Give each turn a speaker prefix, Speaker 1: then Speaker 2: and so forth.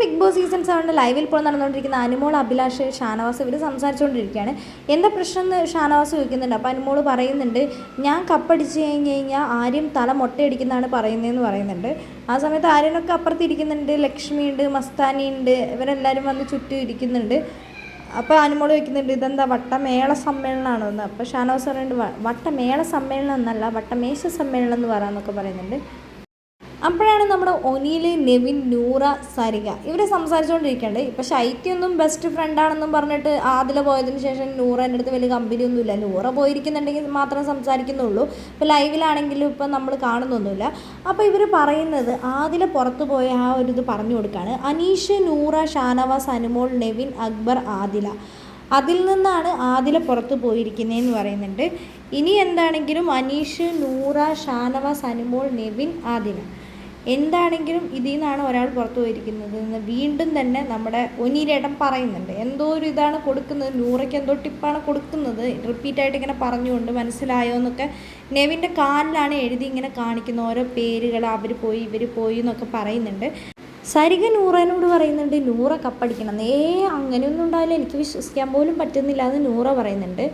Speaker 1: Big boss season സെവനിൽ ലൈവിൽ ഇപ്പോൾ നടന്നുകൊണ്ടിരിക്കുന്ന അനുമോൾ അഭിലാഷ് ഷാനവാസ് ഇവർ സംസാരിച്ചുകൊണ്ടിരിക്കുകയാണ്. എന്താ പ്രശ്നം എന്ന് ഷാനവാസ് ചോദിക്കുന്നുണ്ട്. അപ്പോൾ അനുമോൾ പറയുന്നുണ്ട് ഞാൻ കപ്പടിച്ച് കഴിഞ്ഞ് കഴിഞ്ഞാൽ ആര്യം തല മൊട്ടയടിക്കുന്നതാണ് പറയുന്നതെന്ന് പറയുന്നുണ്ട്. ആ സമയത്ത് ആര്യനൊക്കെ അപ്പുറത്തിരിക്കുന്നുണ്ട് ലക്ഷ്മിയുണ്ട് മസ്താനിയുണ്ട് ഇവരെല്ലാവരും വന്ന് ചുറ്റും ഇരിക്കുന്നുണ്ട്. അപ്പോൾ അനുമോൾ ചോദിക്കുന്നുണ്ട് ഇതെന്താ വട്ടമേള സമ്മേളനമാണോ എന്ന്? അപ്പോൾ ഷാനവാസ് പറയുന്നുണ്ട് "വ- വട്ടമേള സമ്മേളനം എന്നല്ല വട്ടമേശ സമ്മേളനം എന്ന് പറയാമെന്നൊക്കെ പറയുന്നുണ്ട്. അപ്പോഴാണ് നമ്മുടെ ഒനിയിൽ നെവിൻ നൂറ സരിക ഇവർ സംസാരിച്ചുകൊണ്ടിരിക്കേണ്ടത് ഇപ്പം ശൈത്യൊന്നും ബെസ്റ്റ് ഫ്രണ്ടാണെന്നും പറഞ്ഞിട്ട് ആദില പോയതിന് ശേഷം നൂറ എന്റെ അടുത്ത് വലിയ കമ്പനിയൊന്നുമില്ല നൂറ പോയിരിക്കുന്നുണ്ടെങ്കിൽ മാത്രം സംസാരിക്കുന്നുള്ളൂ. ഇപ്പോൾ ലൈവിലാണെങ്കിലും ഇപ്പം നമ്മൾ കാണുന്നൊന്നുമില്ല. അപ്പോൾ ഇവർ പറയുന്നത് ആദില പുറത്ത് പോയ ആ ഒരു ഇത് പറഞ്ഞു കൊടുക്കുകയാണ് അനീഷ് നൂറ ഷാനവാസ് അനുമോൾ നെവിൻ അക്ബർ ആദില. അതിൽ നിന്നാണ് ആദില പുറത്ത് പോയിരിക്കുന്നതെന്ന് പറയുന്നുണ്ട്. ഇനി എന്താണെങ്കിലും അനീഷ് നൂറ ഷാനവാസ് അനുമോൾ നെവിൻ ആദില. എന്താണെങ്കിലും ഇതിൽ നിന്നാണ് ഒരാൾ പുറത്തു പോയിരിക്കുന്നത് എന്ന് വീണ്ടും തന്നെ നമ്മുടെ ഒനീരേട്ടൻ പറയുന്നുണ്ട്. എന്തോ ഒരു ഇതാണ് കൊടുക്കുന്നത്. നൂറയ്ക്ക് എന്തോ ടിപ്പാണ് കൊടുക്കുന്നത്. റിപ്പീറ്റായിട്ട് ഇങ്ങനെ പറഞ്ഞുകൊണ്ട് മനസ്സിലായോ എന്നൊക്കെ നെവിന്റെ കാലിലാണ് എഴുതി ഇങ്ങനെ കാണിക്കുന്ന ഓരോ പേരുകൾ അവർ പോയി ഇവർ പോയി എന്നൊക്കെ പറയുന്നുണ്ട്. സരിക നൂറേനോട് പറയുന്നുണ്ട് നൂറ കപ്പടിക്കണം. ഏ അങ്ങനെയൊന്നും ഉണ്ടാവില്ല. എനിക്ക് വിശ്വസിക്കാൻ പോലും പറ്റുന്നില്ല എന്ന് നൂറ പറയുന്നുണ്ട്.